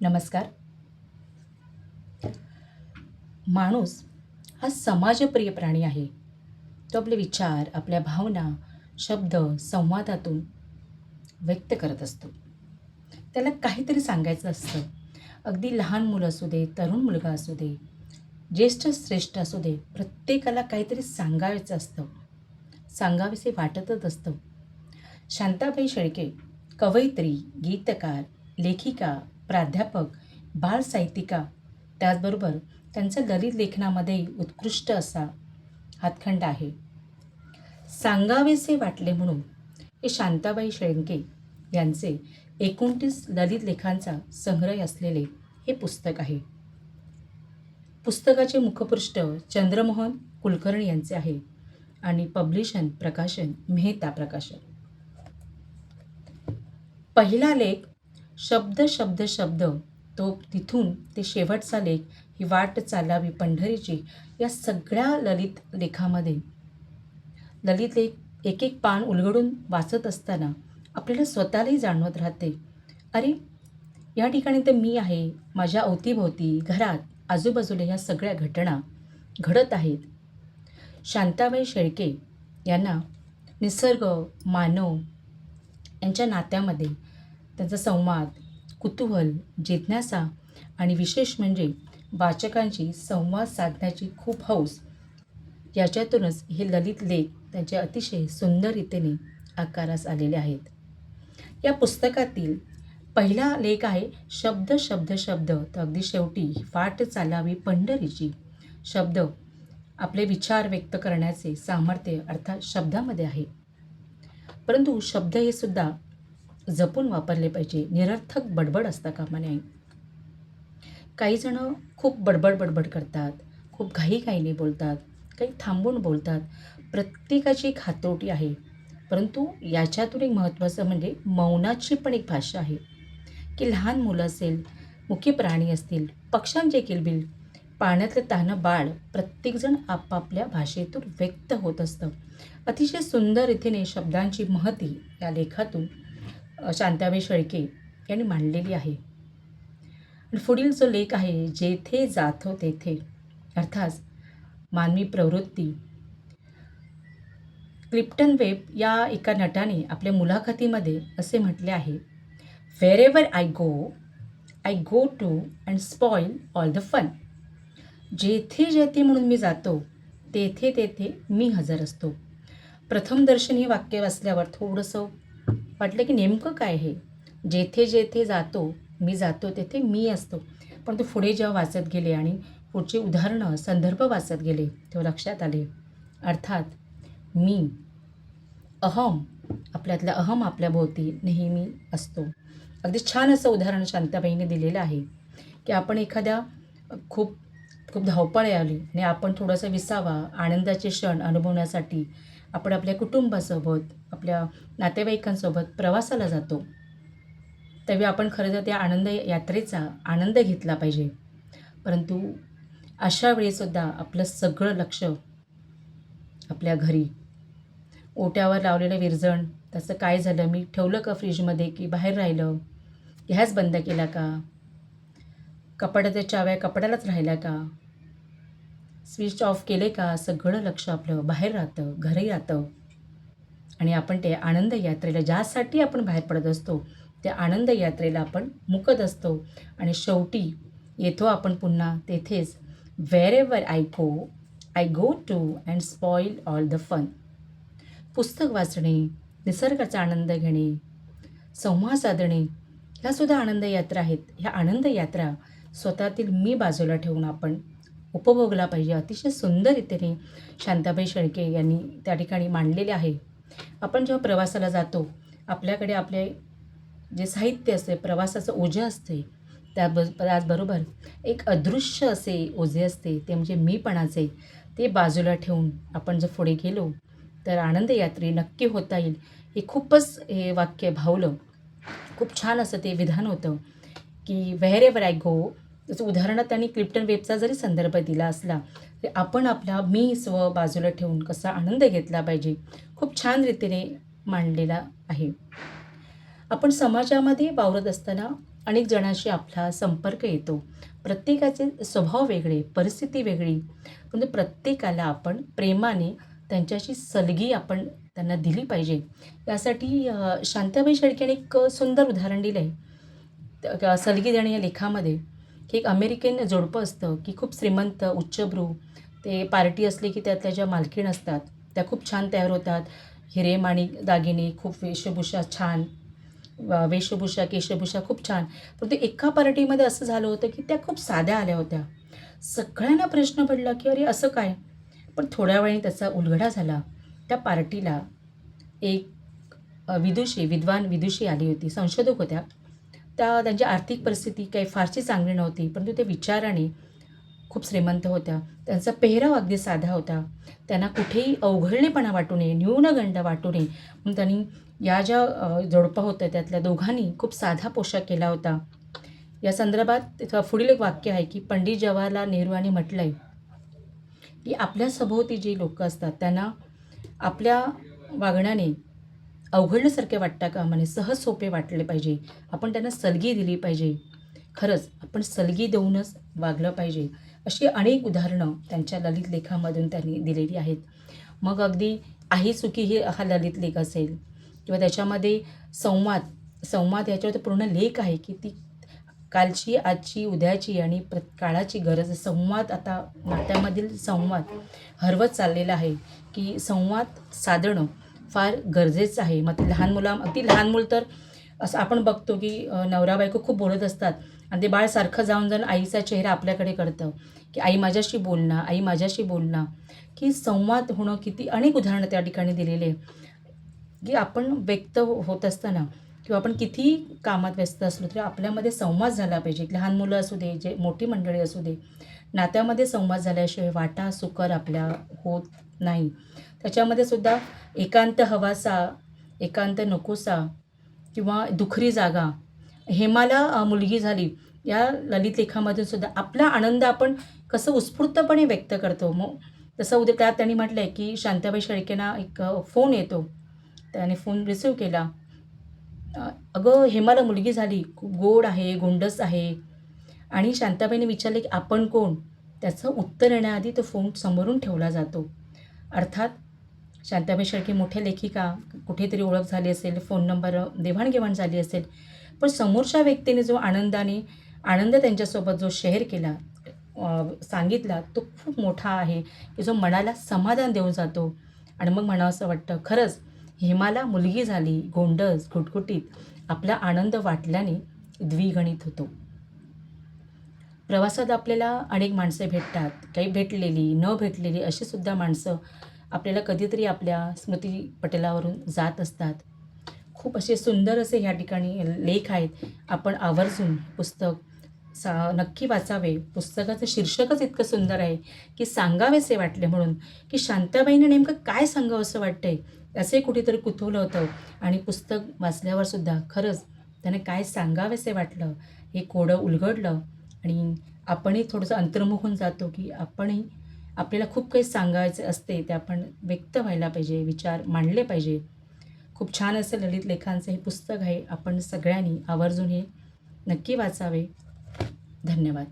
नमस्कार. माणूस हा समाजप्रिय प्राणी आहे. तो आपले विचार आपल्या भावना शब्द संवादातून व्यक्त करत असतो. त्याला काहीतरी सांगायचं असतं. अगदी लहान मुलं असू दे तरुण मुलगा असू दे ज्येष्ठ श्रेष्ठ असू दे प्रत्येकाला काहीतरी सांगायचं असतं. सांगावेसे वाटतच असतं. शांताबाई शेळके कवयित्री गीतकार लेखिका प्राध्यापक बाल साहित्यिका त्याचबरोबर त्यांचा ललित लेखनामध्ये उत्कृष्ट असा हातखंड आहे. सांगावेसे वाटले म्हणून हे शांताबाई शेळके यांचे एकोणतीस ललित लेखांचा संग्रह असलेले हे पुस्तक आहे. पुस्तकाचे मुखपृष्ठ चंद्रमोहन कुलकर्णी यांचे आहे आणि पब्लिशन प्रकाशन मेहता प्रकाशन. पहिला लेख शब्द शब्द शब्द. तो तिथून ते शेवटचा लेख ही वाट चालावी पंढरीची या सगळ्या ललित लेखामध्ये. ललित लेख एक एक पान उलगडून वाचत असताना आपल्याला स्वतःलाही जाणवत राहते. अरे या ठिकाणी तर मी आहे माझ्या अवतीभोवती घरात आजूबाजूला ह्या सगळ्या घटना घडत आहेत. शांताबाई शेळके यांना निसर्ग मानव यांच्या नात्यामध्ये त्यांचा संवाद कुतूहल जिज्ञासा आणि विशेष म्हणजे वाचकांशी संवाद साधण्याची खूप हौस. याच्यातूनच हे ललित लेख त्यांचे अतिशय सुंदर रीतीने आकारास आलेले आहेत. या पुस्तकातील पहिला लेख आहे शब्द शब्द शब्द. तर अगदी शेवटी वाट चालावी पंढरीची. शब्द आपले विचार व्यक्त करण्याचे सामर्थ्य अर्थात शब्दामध्ये आहे. परंतु शब्द हे सुद्धा जपून वापरले पाहिजे. निरर्थक बडबड असता कामा नये काही जणं खूप बडबड बडबड करतात. खूप घाईघाईने बोलतात. काही थांबून बोलतात. प्रत्येकाची खातोटी हातोटी आहे. परंतु याच्यातून एक महत्त्वाचं म्हणजे मौनाची पण एक भाषा आहे. की लहान मुलं असेल मुख्य प्राणी असतील पक्ष्यांचे किलबिल पाण्यातलं तानं बाळ प्रत्येकजण आपापल्या भाषेतून व्यक्त होत असतं. अतिशय सुंदर रीतीने शब्दांची महती या लेखातून शांताबाई शेळके यांनी मांडलेली आहे. आणि पुढील जो लेख आहे जेथे जातो तेथे अर्थात मानवी प्रवृत्ती. क्लिप्टन वेब या एका नटाने आपल्या मुलाखतीमध्ये असे म्हटले आहे wherever I go I go to and spoil all the fun जेथे जेथे म्हणून मी जातो तेथे तेथे मी हजर असतो. प्रथम दर्शन हे वाक्य वाचल्यावर थोडंसं वाटलं की नेमकं काय हे? जेथे जेथे जातो मी जातो तेथे मी असतो. पण तो पुढे जेव्हा वाचत गेले आणि पुढची उदाहरणं संदर्भ वाचत गेले तेव्हा लक्षात आले. अर्थात मी अहम आपल्यातला अहम आपल्या भोवती नेहमी असतो. अगदी छान असं उदाहरण शांताबाईने दिलेलं आहे की आपण एखाद्या खूप खूप धावपळ आली आणि आपण थोडासा विसावा आनंदाचे क्षण अनुभवण्यासाठी आपण आपल्या कुटुंबासोबत आपल्या नातेवाईकांसोबत प्रवासाला जातो. त्यावेळी आपण खरं तर त्या आनंद यात्रेचा आनंद घेतला पाहिजे. परंतु अशा वेळीसुद्धा आपलं सगळं लक्ष आपल्या घरी. ओट्यावर लावलेलं विरजण त्याचं काय झालं मी ठेवलं का फ्रीजमध्ये की बाहेर राहिलं? गॅस बंद केला का? कपाटाच्या चाव्या कपड्यालाच राहिल्या का? स्विच ऑफ केले का सगळं लक्ष आपलं बाहेर राहतं घरी राहतं. आणि आपण ते आनंद यात्रेला ज्यासाठी आपण बाहेर पडत असतो त्या आनंद यात्रेला आपण मुकत असतो. आणि शेवटी येतो आपण पुन्हा तेथेच. Wherever I go I go to and spoil all the fun पुस्तक वाचणे निसर्गाचा आनंद घेणे संवाद साधणे ह्यासुद्धा आनंद यात्रा आहेत. ह्या आनंद यात्रा स्वतःतील मी बाजूला ठेवून आपण उपभोगला पाहिजे. अतिशय सुंदर रीतीने शांताबाई शेळके यांनी त्या ठिकाणी मांडलेले आहे. आपण जेव्हा प्रवासाला जातो आपल्याकडे आपले जे साहित्य असते प्रवासाचं ओझं असते त्याब त्याचबरोबर एक अदृश्य असे ओझे असते ते म्हणजे मीपणाचे ते बाजूला ठेवून आपण जर पुढे गेलो तर आनंद यात्री नक्की होता येईल. हे खूपच हे वाक्य भावलं. खूप छान असं ते विधान होतं की व्हेरेवर आय गो जसं उदाहरणात त्यांनी क्लिप्टन वेबचा जरी संदर्भ दिला असला तरी आपण आपला मी स्व बाजूला ठेवून कसा आनंद घेतला पाहिजे खूप छान रीतीने मांडलेला आहे. आपण समाजामध्ये वावरत असताना अनेक जणांशी आपला संपर्क येतो. प्रत्येकाचे स्वभाव वेगळे परिस्थिती वेगळी. म्हणजे प्रत्येकाला आपण प्रेमाने त्यांच्याशी सलगी आपण त्यांना दिली पाहिजे. यासाठी अ, शांताबाई शेळकेने एक सुंदर उदाहरण दिलं आहे सलगी देणे या लेखामध्ये. की एक अमेरिकन जोडपं असतं की खूप श्रीमंत उच्चभ्रू ते पार्टी असली की त्यातल्या ज्या मालकीण असतात त्या खूप छान तयार होतात. हिरे दागिने खूप वेशभूषा छान वेशभूषा केशभूषा खूप छान. परंतु एका पार्टीमध्ये असं झालं होतं की त्या खूप साध्या आल्या होत्या. सगळ्यांना प्रश्न पडला की अरे असं काय? पण थोड्या वेळाने त्याचा उलगडा झाला. त्या पार्टीला एक विदुषी विद्वान विदुषी आली होती. संशोधक होत्या. त्या त्यांची आर्थिक परिस्थिती काही फारशी चांगली नव्हती परंतु त्या विचाराने खूप श्रीमंत होत्या. त्यांचा पेहराव अगदी साधा होता. त्यांना कुठेही अवघडलेपणा वाटू नये न्यूनगंड वाटू नये. म्हणून त्यांनी या ज्या जोडपा होत्या त्यातल्या दोघांनी खूप साधा पोशाख केला होता. या संदर्भात तिथं पुढील एक वाक्य आहे की पंडित जवाहरलाल नेहरू यांनी म्हटलं आहे की आपल्या सभोवती जी लोक असतात त्यांना आपल्या वागण्याने अवघडण्यासारखे वाटता कामा नये सहज सोपे वाटले पाहिजे. आपण त्यांना सलगी दिली पाहिजे. खरंच आपण सलगी देऊनच वागलं पाहिजे. अशी अनेक उदाहरणं त्यांच्या ललित लेखामधून त्यांनी दिलेली आहेत. मग अगदी आई चुकी ही हा ललित लेख असेल किंवा त्याच्यामध्ये संवाद संवाद याच्यावर पूर्ण लेख आहे की ती कालची आजची उद्याची आणि प्र काळाची गरज. संवाद आता नात्यामधील संवाद हरवत चाललेला आहे की संवाद साधणं फार गरजेचं आहे. मग ते लहान मुला अगदी लहान मुलं तर असं आपण बघतो की नवरा बायको खूप बोलत असतात. आणि ते बाळ सारखं जाऊन जाऊन आईचा चेहरा आपल्याकडे करतं की आई माझ्याशी बोलणं आई माझ्याशी बोलणं की संवाद होणं किती अनेक उदाहरणं त्या ठिकाणी दिलेले आहे. की आपण व्यक्त होत असताना किंवा आपण किती कामात व्यस्त असलो तरी आपल्यामध्ये संवाद झाला पाहिजे. लहान मुलं असू दे जे मोठी मंडळी असू दे नात्यामध्ये संवाद झाल्याशिवाय वाटा सुकर आपल्या होत नाही. त्याच्यामध्ये सुद्धा एकांत हवासा एकांत नकोसा किंवा दुखरी जागा हेमाला मुलगी झाली या ललित लेखामधून सुद्धा आपला आनंद आपण कसं उत्स्फूर्तपणे व्यक्त करतो. मग तसं उद्या त्यात त्यांनी म्हटलं आहे की शांताबाई शेळकेंना एक फोन येतो. त्याने फोन रिसिव्ह केला. अगं हेमाला मुलगी झाली. खूप गोड आहे गोंडस आहे. आणि शांताबाईने विचारले की आपण कोण? त्याचं उत्तर येण्याआधी तो फोन समोरून ठेवला जातो. अर्थात शांताबाई शेळके मोठ्या लेखिका कुठेतरी ओळख झाली असेल फोन नंबर देवाणघेवाण झाली असेल. पण समोरच्या व्यक्तीने जो आनंदाने आनंद त्यांच्यासोबत जो शेअर केला सांगितला तो खूप मोठा आहे. की जो मनाला समाधान देऊन जातो. आणि मग म्हणावं असं वाटतं खरंच हेमाला मुलगी झाली गोंडस गुटगुटीत आपला आनंद वाटल्याने द्विगणित होतो. प्रवासात आपल्याला अनेक माणसे भेटतात. काही भेटलेली न भेटलेली अशी सुद्धा माणसं आपल्याला कधीतरी आपल्या स्मृतीपटलावरून जात असतात. खूप असे सुंदर असे ह्या ठिकाणी लेख आहेत. आपण आवर्जून पुस्तक सा नक्की वाचावे. पुस्तकाचं शीर्षकच इतकं सुंदर आहे की सांगावेसे वाटले म्हणून. की शांताबाईने नेमकं काय सांगावं असं वाटतंय? असे कुठेतरी कुतूहल होतं. आणि पुस्तक वाचल्यावर सुद्धा खरंच त्याने काय सांगावेसे वाटलं हे कोडं उलगडलं. आणि आपणही थोडंसं अंतर्मुख होऊन जातो की आपणही आपल्याला खूप काही सांगायचे असते ते आपण व्यक्त व्हायला पाहिजे विचार मांडले पाहिजे. खूप छान असं ललित लेखांचं हे पुस्तक आहे. आपण सगळ्यांनी आवर्जून हे नक्की वाचावे. धन्यवाद.